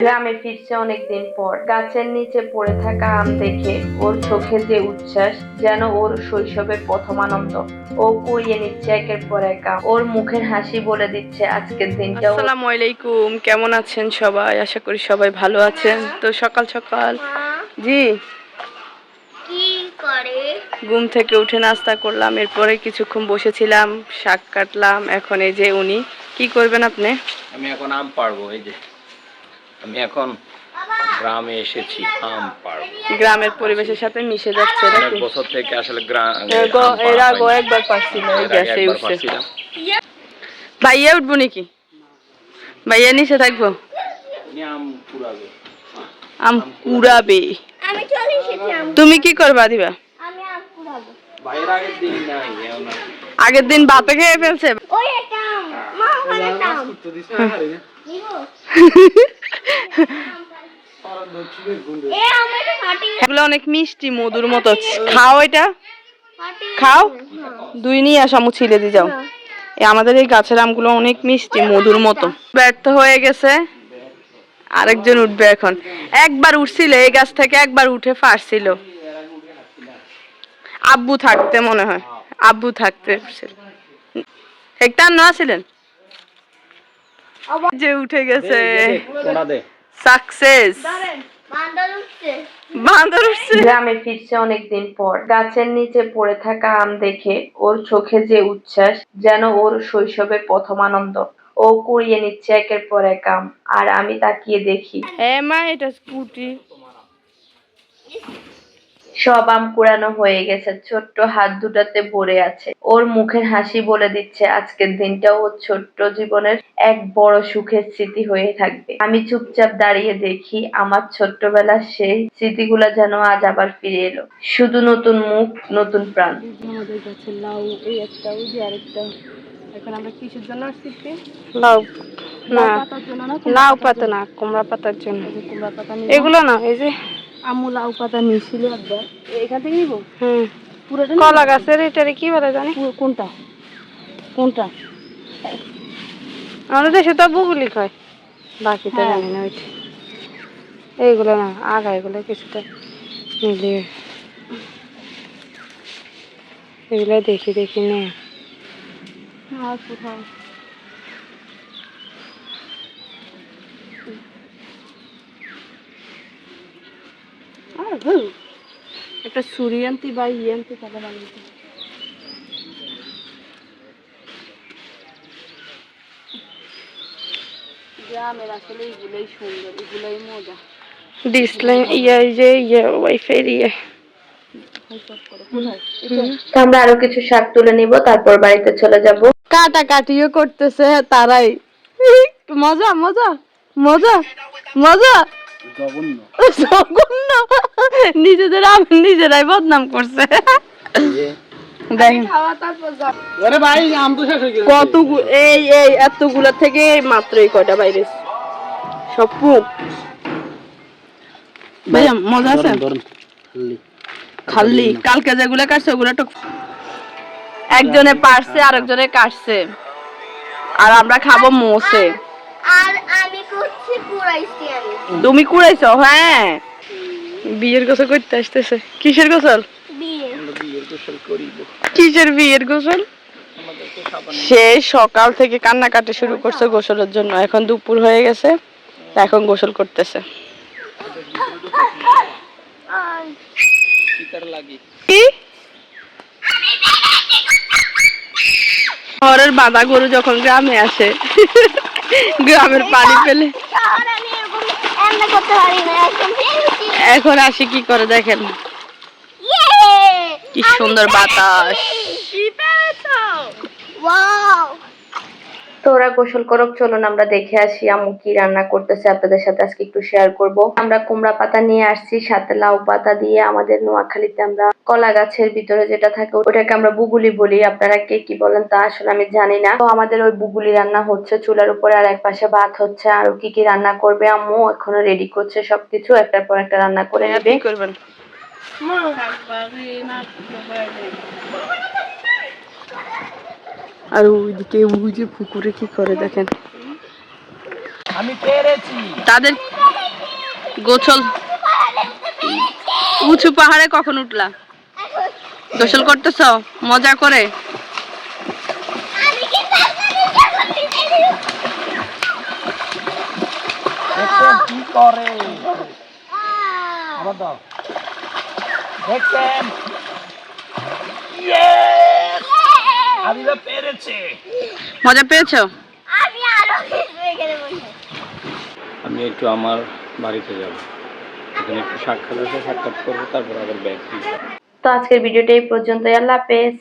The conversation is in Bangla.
গ্রামে ফিরছে অনেকদিন পর। গাছের নিচে পড়ে থাকা আম দেখে ওর চোখে যে উচ্ছ্বাস যেন ওর শৈশবের প্রথম আনন্দ। ও কুড়িয়ে নিচ্ছে একের পর এক আম। ওর মুখের হাসি বলে দিচ্ছে আজকের দিনটা ওর আসসালামু আলাইকুম কেমন আছেন সবাই? আশা করি সবাই ভালো আছেন। তো সকাল সকাল। জি। ঘুম থেকে উঠে নাস্তা করলাম এরপরে কিছুক্ষণ বসেছিলাম শাক কাটলাম। এখন এই যে উনি কি করবেন আপনি? আমি এখন আম পারব এই যে। আমি এখন গ্রামে এসেছি আম পারব গ্রামের পরিবেশের সাথে মিশে যাচ্ছে অনেক বছর থেকে আসলে গ্রাম এর গ- একবার পারছিল এই গ্যাসে উঠছে। ভাইয়া উঠবো নাকি? ভাইয়া নিচে থাকব। আম কুড়াবে তুমি কি করবা দিবা। আগের দিন বাপে খেয়ে ফেলছে? এগুলো অনেক মিষ্টি মধুর মতো। খাও এটা। খাও। দুই নিয়ে আসো আমু ছিলে দিয়ে যাও। আমাদের এই গাছের আমগুলো অনেক মিষ্টি মধুর মতো। ব্যর্থ হয়ে গেছে। আরেকজন উঠবে এখন। একবার উঠছিল এই গাছ থেকে একবার উঠে ফাঁসছিল আব্বু থাকতে মনে হয়। আব্বু থাকতে। একটা না ছিলেন যে উঠে গেছে। সাকসেস বান্দর উঠছে। বান্দর উঠছে। গ্রামে ফিরছে অনেকদিন পর। গাছের নিচে পড়ে থাকা আম দেখে ওর চোখে যে উচ্ছ্বাস যেন ওর শৈশবের প্রথম আনন্দ। ও কুড়িয়ে নিচ্ছে একের পর এক আম। আর আমি তাকিয়ে দেখি। হ্যাঁ মা এটা স্কুটি। সব আম কুড়ানো হয়ে গেছে ছোট্ট হাত দুটাতে ভরে আছে। ওর মুখের হাসি বলে দিচ্ছে আজকের দিনটা ওর ছোট্ট জীবনের এক বড় সুখের স্মৃতি হয়ে থাকবে। আমি চুপচাপ দাঁড়িয়ে দেখি আমার ছোট্টবেলার সেই স্মৃতিগুলো যেন আজ আবার ফিরে এলো। শুধু নতুন মুখ নতুন প্রাণ। আমাদের লাউ এই একটা ওই যে আরেকটা। এখন আমরা কিসের জন্য আসছি লাউ। না লাউ পাতা না কুমড়া পাতার জন্য। কুমড়া পাতা এগুলো না এই যে আমু লাউ পাতা নিয়েছিল একবার। এখান থেকে নিবো? হুম পুরোটা কলা গাছের এটারে কি বলে জানি? কোনটা? কোনটা? আমাদের দেশে তো বুগুলি খায় বাকিটা জানি না ওইটা। এইগুলো না আগা এগুলো কিছুটা মিলিয়ে। এগুলো দেখি দেখি নে। আর কোথাও একটা ছুরি আনতি বা ইয়ে আনতি তাহলে গ্রামের আসলে এগুলোই সুন্দর এগুলোই মজা। ডিসলাইন ইয়ে যে ইয়ে ওয়াইফাই ইয়ে। আমরা আরও কিছু শাক তুলে নিব তারপর বাড়িতে চলে যাব। কাটাকাটিও করতেছে তারাই। মজা মজা মজা মজা। জঘন্য। জঘন্য? নিজেদের নিজেরাই বদনাম করছে। দেখেন আরে ভাই আম তো শেষ হয়ে গেছে। কত এই এই এতগুলা থেকে মাত্র এই কয়টা বাইরে সব পুক। ভাইয়া মজা আছে? খাল্লি কালকে যেগুলো কাটছে ওগুলো তো একজনে পারছে আরেকজনে কাটছে। আর আমরা খাব মোসে আর তুমি কুড়াইছো? হ্যাঁ। বিয়ের গোসল করতে আসতেছে। কিসের গোসল? বিয়ে। বিয়ের গোসল করিব। কিসের বিয়ের গোসল? সে সকাল থেকে কান্নাকাটি শুরু করছে গোসলের জন্য। এখন দুপুর হয়ে গেছে তা এখন গোসল করতেছে। শহরের বাঁধা গরু যখন গ্রামে আসে গ্রামের পানি ফেলছি এখন আসি কি করে দেখেন। ইয়ে! কি সুন্দর বাতাস ওয়াও তো ওরা গোসল করুক চলুন আমরা দেখে আসি আম্মু কি রান্না করতেছে আপনাদের সাথে আজকে একটু শেয়ার করব। আমরা কুমড়া পাতা নিয়ে আসছি সাথে লাউ পাতা দিয়ে আমাদের নোয়াখালীতে আমরা কলা গাছের ভিতরে যেটা থাকে ওটাকে আমরা বুগুলি বলি। আপনারা কে কি বলেন তা আসলে আমি জানি না। তো আমাদের ওই বুগুলি রান্না হচ্ছে চুলার উপরে আর এক পাশে ভাত হচ্ছে। আর কি কি রান্না করবে আম্মু? এখনও রেডি করছে সবকিছু। একটার পর একটা রান্না করে নেবে। কি করবেন আর ওইদিকে ওই যে পুকুরে কি করে দেখেন। আমি পেরেছি। তাদের গোছল। উঁচু পাহাড়ে কখন উঠলা? গোসল করতেছ? মজা করে? দেখছেন কি করে? আবার দাও। দেখছেন? Yes! আদিবা পেরেছে। মজা পেয়েছ? আমি আরও কিছু এখানে বসে আমি একটু আমার বাড়িতে যাব। এখানে একটু সাক্ষাৎ আছে সাক্ষাৎ করব তারপর আবার ব্যাগ তো আজকের ভিডিওটা এই পর্যন্তই। আল্লাহ হাফেজ।